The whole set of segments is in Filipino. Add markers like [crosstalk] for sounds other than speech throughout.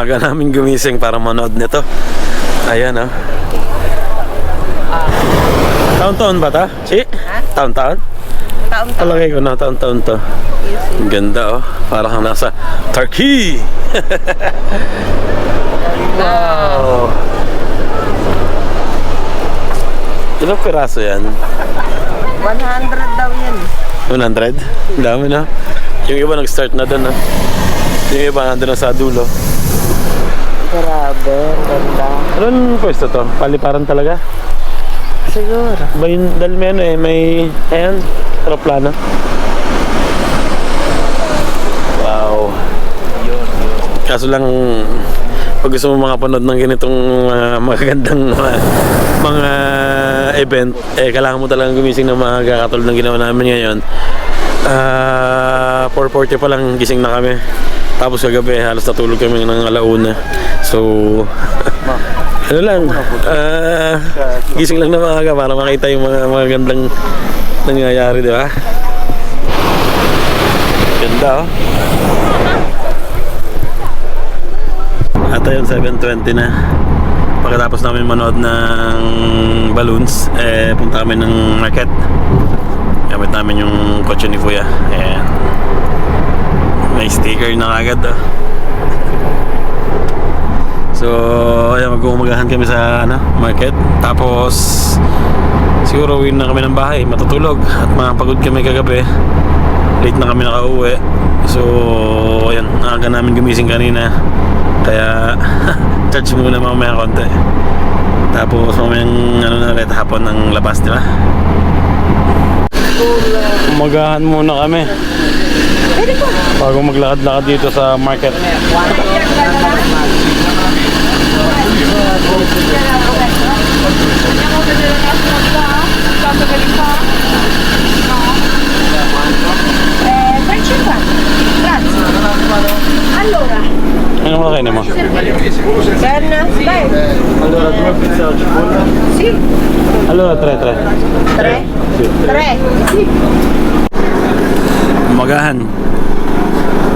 Aga namin gumising para manood nito. Ayan oh. Taon-taon ba ta? Si? Taon-taon? Taon-taon. Palagay ko na taon-taon to. Ganda oh. Para kang nasa Turkey! [laughs] wow! Ilang piraso yan? 100 daw yan. 100? Ang dami na. Yung iba nag-start na doon. Ah. Yung iba nandun na sa dulo. Grabe, ganda. Anong pwesto to? Paliparan talaga? Siguro. Ba yun, dahil may ano eh, may, ayan, aeroplano. Wow. Kaso lang, pag gusto mo makapanood ng ganitong uh, magagandang mga, mga event, eh, kailangan mo talagang gumising ng mga katulad ng ginawa namin ngayon. Ah, 4.40 pa lang gising na kami. Tapos kagabi, halos natulog kami ng alauna. So, [laughs] ano lang, ah, gising lang na maaga para makita yung mga magandang nangyayari, di ba? Ganda, oh. At ayun, 7.20 na. Pagkatapos namin manood ng balloons, eh, punta kami ng market. Gamit namin yung kotse ni Kuya. Ayan. Sticker na agad, oh. So, ayan, mag-uumagahan kami sa ano, market. Tapos, siguro uwi na kami ng bahay, matutulog. At mapagod kami kagabi. Late na kami nakauwi. So, ayan, aga namin gumising kanina. Kaya, [laughs] charge muna mamaya konti. Tapos, mamayang ano na ulit, hapon ng labas, di ba? Umagahan muna kami. Bago maglakad-lakad dito sa market. Eh, friendship pa. Grazie. Allora, Ano mga kainin mo? Sana, bye. Allora, due pizza cipolla. Si, Allora, tre, tre. tre. Tre. Si. Umagahan.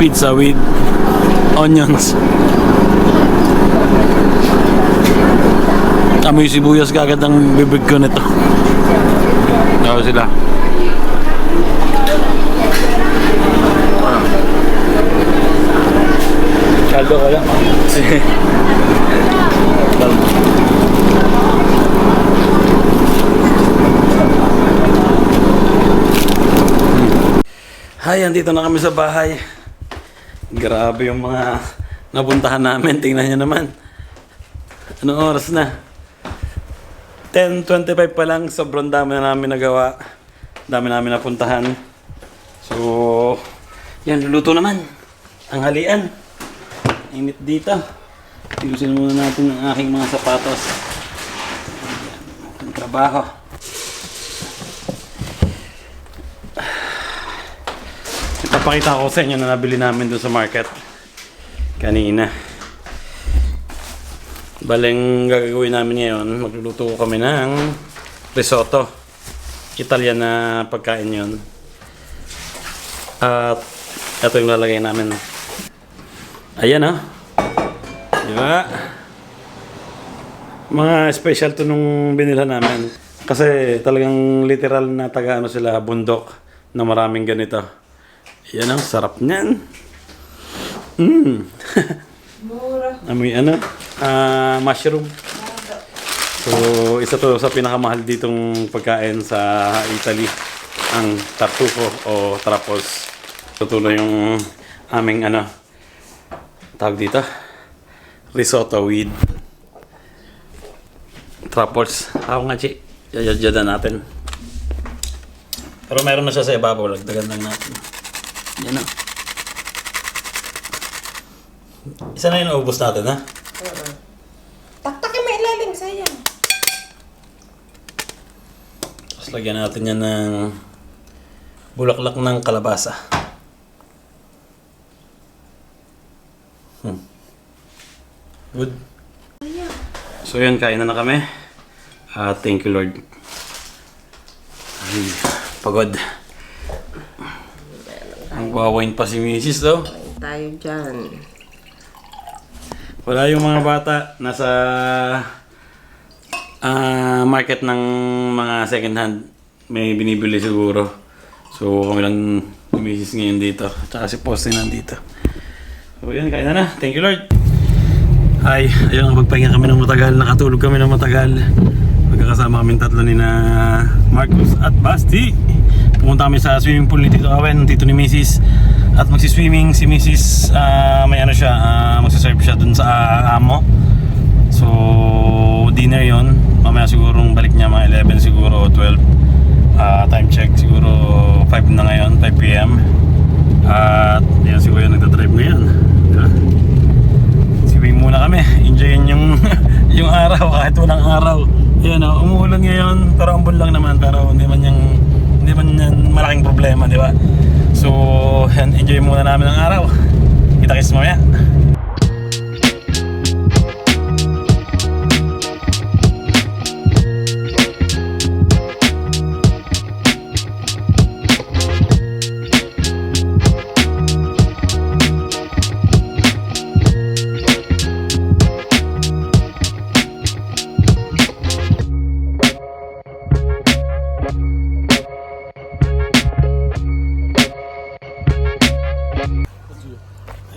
Pizza with onions. Amoy sibuyas kagad ang bibig ko nito. Ako sila. Kaldo ka lang. [laughs] Hi, andito na kami sa bahay. Grabe yung mga napuntahan namin. Tingnan nyo naman. Anong oras na? 10.25 pa lang. Sobrang dami na namin nagawa. Dami namin napuntahan. So, yan, luluto naman. Ang halian. Init dito. Tilusin muna natin ang aking mga sapatos. Ang trabaho. Ipapakita ko sa inyo na nabili namin dun sa market kanina. Baleng gagawin namin ngayon, magluluto kami ng risotto. Italian na pagkain yon. At ito yung lalagay namin. Ayan ah. Ba? Mga special to nung binila namin. Kasi talagang literal na taga ano sila, bundok na maraming ganito. Yan ang sarap niyan. [laughs] Mmm. Amoy ano? Ah, mushroom. So, isa to sa pinakamahal ditong pagkain sa Italy. Ang tartufo o trapos. Tutuloy yung aming ano, tawag dito, risotto with trapos. Ako nga, Chi. Yayadyadan natin. Pero meron na siya sa ibabaw. Lagdagan lang natin. Yan o. Isa na yung naubos natin, ha? Taktakin mo ilalim, sayang. Tapos lagyan natin yan ng bulaklak ng kalabasa. Hmm. Good. So yun, kain na na kami. Ah, thank you Lord. Ay, pagod. Ang wawain pa si Mrs. daw. Tayo dyan. Wala yung mga bata. Nasa ah, market ng mga second hand. May binibili siguro. So kami lang ni Mrs. ngayon dito. Tsaka si Poste nandito. So yan, kain na na. Thank you Lord. Ay, ayun, magpahinga kami ng matagal. Nakatulog kami ng matagal. Magkakasama kami tatlo ni na Marcus at Basti. Pumunta kami sa swimming pool ni Tito Awen, Tito ni Mrs. At magsiswimming si Mrs. ah, may ano siya, uh, magsiserve siya dun sa ah, amo. So, dinner yon Mamaya siguro balik niya mga 11 siguro, 12. Ah, time check siguro 5 na ngayon, 5 p.m. At yan si Kuya nagdadrive ngayon. Diba? Swimming muna kami. Enjoyin yung [laughs] yung araw kahit walang araw. Yan oh, umuulan ngayon pero ambon lang naman pero hindi man yung hindi man yan malaking problema, di ba? So, enjoy muna namin ang araw. Kita-kits mamaya.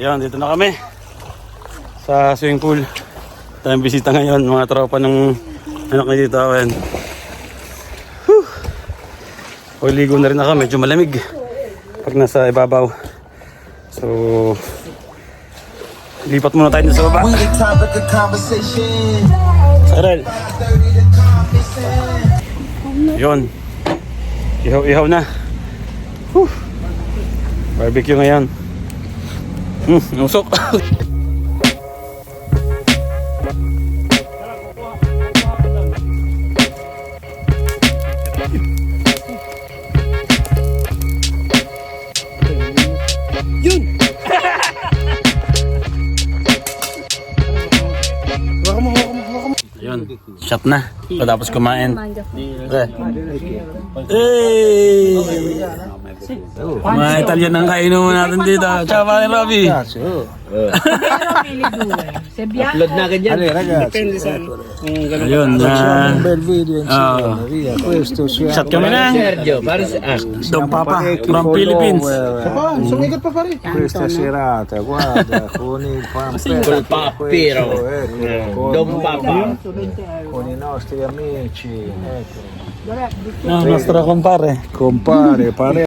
Ayun, dito na kami. Sa swimming pool. Tayong bisita ngayon, mga tropa ng anak ni Tito Awen. Paligo na rin ako, medyo malamig. Pag nasa ibabaw. So, lipat muna tayo sa baba. Sarel. Yun. Ihaw-ihaw na. Whew. Barbecue ngayon. Hmm, usok. Yun, shot na. Patapos kumain. Hey! Mga Italian ang kainuman natin dito. Ciao, Pare Robby. [laughs] Upload na agad yan. Ayun, na... Bel video Oh, via questo sia shot kami na. Sergio, para sa... Ah, Don Papa from Philippines. questa serata guarda [laughs] con il ecco, Don Papa. con i nostri amici ecco. No, nostro compare. compare pare